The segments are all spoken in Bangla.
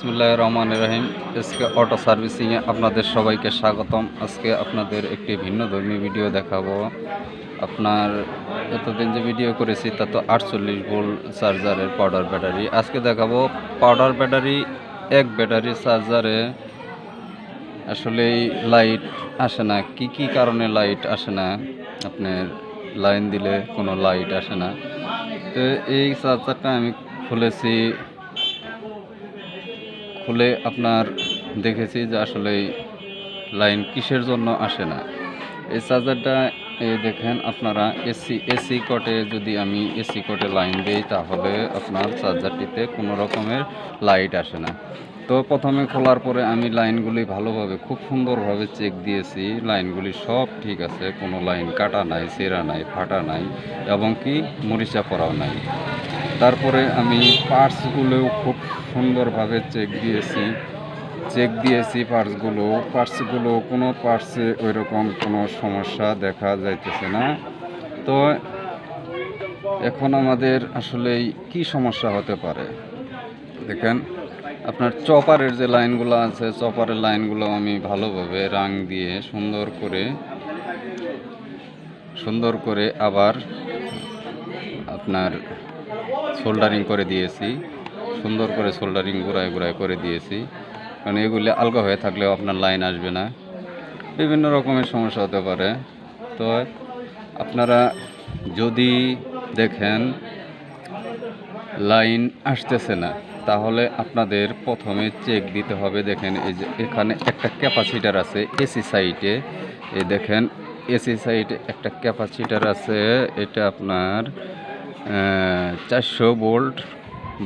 বিসমুল্লাহ রহমান রহিম। আজকে অটো সার্ভিসিংয়ে আপনাদের সবাইকে স্বাগতম। আজকে আপনাদের একটি ভিন্ন ধর্মী ভিডিও দেখাবো। আপনার এতদিন যে ভিডিও করেছি, তা তো আটচল্লিশ ভোল্ট চার্জারের পাউডার ব্যাটারি আজকে দেখাবো পাউডার ব্যাটারি এক ব্যাটারি চার্জারে আসলে লাইট আসে না। কি কি কারণে লাইট আসে না? আপনার লাইন দিলে কোনো লাইট আসে না। তো এই চার্জারটা আমি খুলেছি খুলে আপনার দেখেছি যে আসলে লাইন কিসের জন্য আসে না। এই চার্জারটা দেখেন আপনারা এসি এসি কটে যদি আমি এসি কটে লাইন দিই তাহলে আপনার চার্জারটিতে কোনো রকমের লাইট আসে না। তো প্রথমে খোলার পরে আমি লাইনগুলি ভালোভাবে, খুব সুন্দরভাবে চেক দিয়েছি। লাইনগুলি সব ঠিক আছে, কোনো লাইন কাটা নাই সেরা নাই, ফাটা নাই এবং কি মরিচা পড়াও নাই। তারপরে আমি পার্টসগুলোও খুব সুন্দরভাবে চেক দিয়েছি। চেক দিয়েছি পার্টসগুলো। পার্টসগুলো কোনো পার্টসে ওই রকম কোনো সমস্যা দেখা যাইতেছে না। তো এখন আমাদের আসলে কি সমস্যা হতে পারে? দেখেন, আপনার চপারের যে লাইনগুলো আছে, চপারের লাইনগুলো আমি ভালোভাবে রাং দিয়ে সুন্দর করে সুন্দর করে আবার আপনার সোল্ডারিং করে দিয়েছি। সুন্দর করে সোল্ডারিং গোড়ায় গোড়ায় করে দিয়েছি। কারণ এগুলি আলগা হয়ে থাকলেও আপনার লাইন আসবে না। বিভিন্ন রকমের সমস্যা হতে পারে। তো আপনারা যদি দেখেন লাইন আসতেছে না, তাহলে আপনাদের প্রথমে চেক দিতে হবে। দেখেন এই যে এখানে একটা ক্যাপাসিটার আছে এসি সাইটে এই দেখেন এসি সাইটে একটা ক্যাপাসিটার আছে। এটা আপনার চারশো ভোল্ট,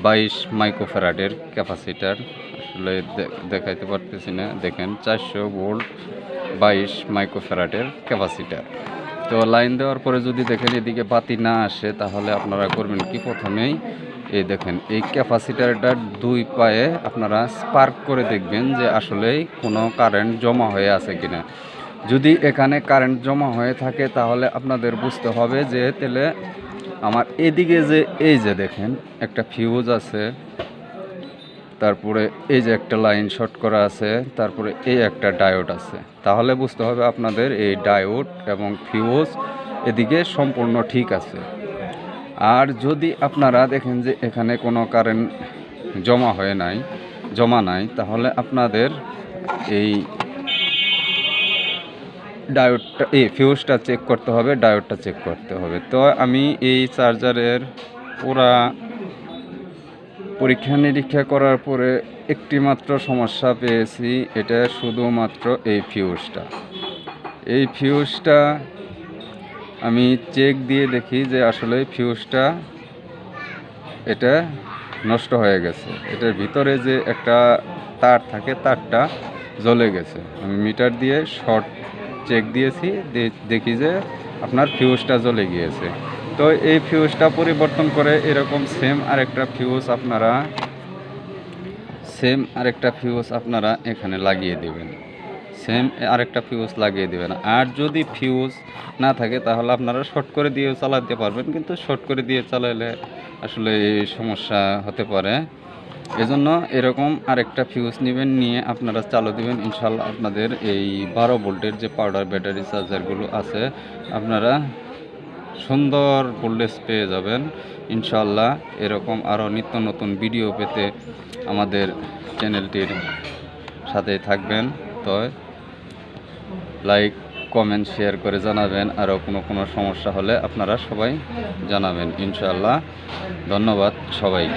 বাইশ মাইক্রোফ্যারাডের ক্যাপাসিটার। আসলে দেখাইতে পারতেছি না, দেখেন, চারশো ভোল্ট, বাইশ মাইক্রোফ্যারাডের ক্যাপাসিটার। তো লাইন দেওয়ার পরে যদি দেখেন এদিকে বাতি না আসে, তাহলে আপনারা করবেন কি প্রথমেই, এই দেখেন, এই ক্যাপাসিটারটার দুই পায়ে আপনারা স্পার্ক করে দেখবেন যে আসলেই কোনো কারেন্ট জমা হয়ে আছে কিনা। যদি এখানে কারেন্ট জমা হয়ে থাকে, তাহলে আপনাদের বুঝতে হবে যে তাহলে আমার এদিকে যে, এই যে দেখেন, একটা ফিউজ আছে। তারপরে এই যে একটা লাইন শর্ট করা আছে, তারপরে এই একটা ডায়োড আছে। তাহলে বুঝতে হবে আপনাদের এই ডায়োড এবং ফিউজ এদিকে সম্পূর্ণ ঠিক আছে। আর যদি আপনারা দেখেন যে এখানে কোনো কারেন্ট জমা হয়ে নাই, জমা নাই, তাহলে আপনাদের এই ডায়োডটা, এই ফিউজটা চেক করতে হবে, ডায়োডটা চেক করতে হবে। তো আমি এই চার্জারের পুরা পরীক্ষা নিরীক্ষা করার পরে একটি মাত্র সমস্যা পেয়েছি, এটা শুধুমাত্র এই ফিউজটা। এই ফিউজটা আমি চেক দিয়ে দেখি যে আসলে ফিউজটা এটা নষ্ট হয়ে গেছে। এটার ভিতরে যে একটা তার থাকে, তারটা জ্বলে গেছে। আমি মিটার দিয়ে শর্ট চেক দিয়েছি দেখি যে আপনার ফিউজটা জ্বলে গিয়েছে। তো এই ফিউজটা পরিবর্তন করে এরকম সেম আরেকটা ফিউজ আপনারা সেম আরেকটা ফিউজ আপনারা এখানে লাগিয়ে দেবেন। সেম আরেকটা ফিউজ লাগিয়ে দেবেন। আর যদি ফিউজ না থাকে, তাহলে আপনারা শর্ট করে দিয়ে চালাতে পারবেন, কিন্তু শর্ট করে দিয়ে চালালে আসলে সমস্যা হতে পারে। এজন্য এরকম আরেকটা ফিউজ নেবেন, নিয়ে আপনারা চালু দেবেন। ইনশাল্লাহ আপনাদের এই বারো ভোল্টের যে পাউডার ব্যাটারি চার্জারগুলো আছে, আপনারা সুন্দর ভোল্টেজ পেয়ে যাবেন। ইনশাল্লাহ এরকম আরও নিত্য নতুন ভিডিও পেতে আমাদের চ্যানেলটির সাথে থাকবেন। তো লাইক কমেন্ট শেয়ার করে জানাবেন। আরও কোনো কোনো সমস্যা হলে আপনারা সবাই জানাবেন। ইনশাল্লাহ ধন্যবাদ সবাই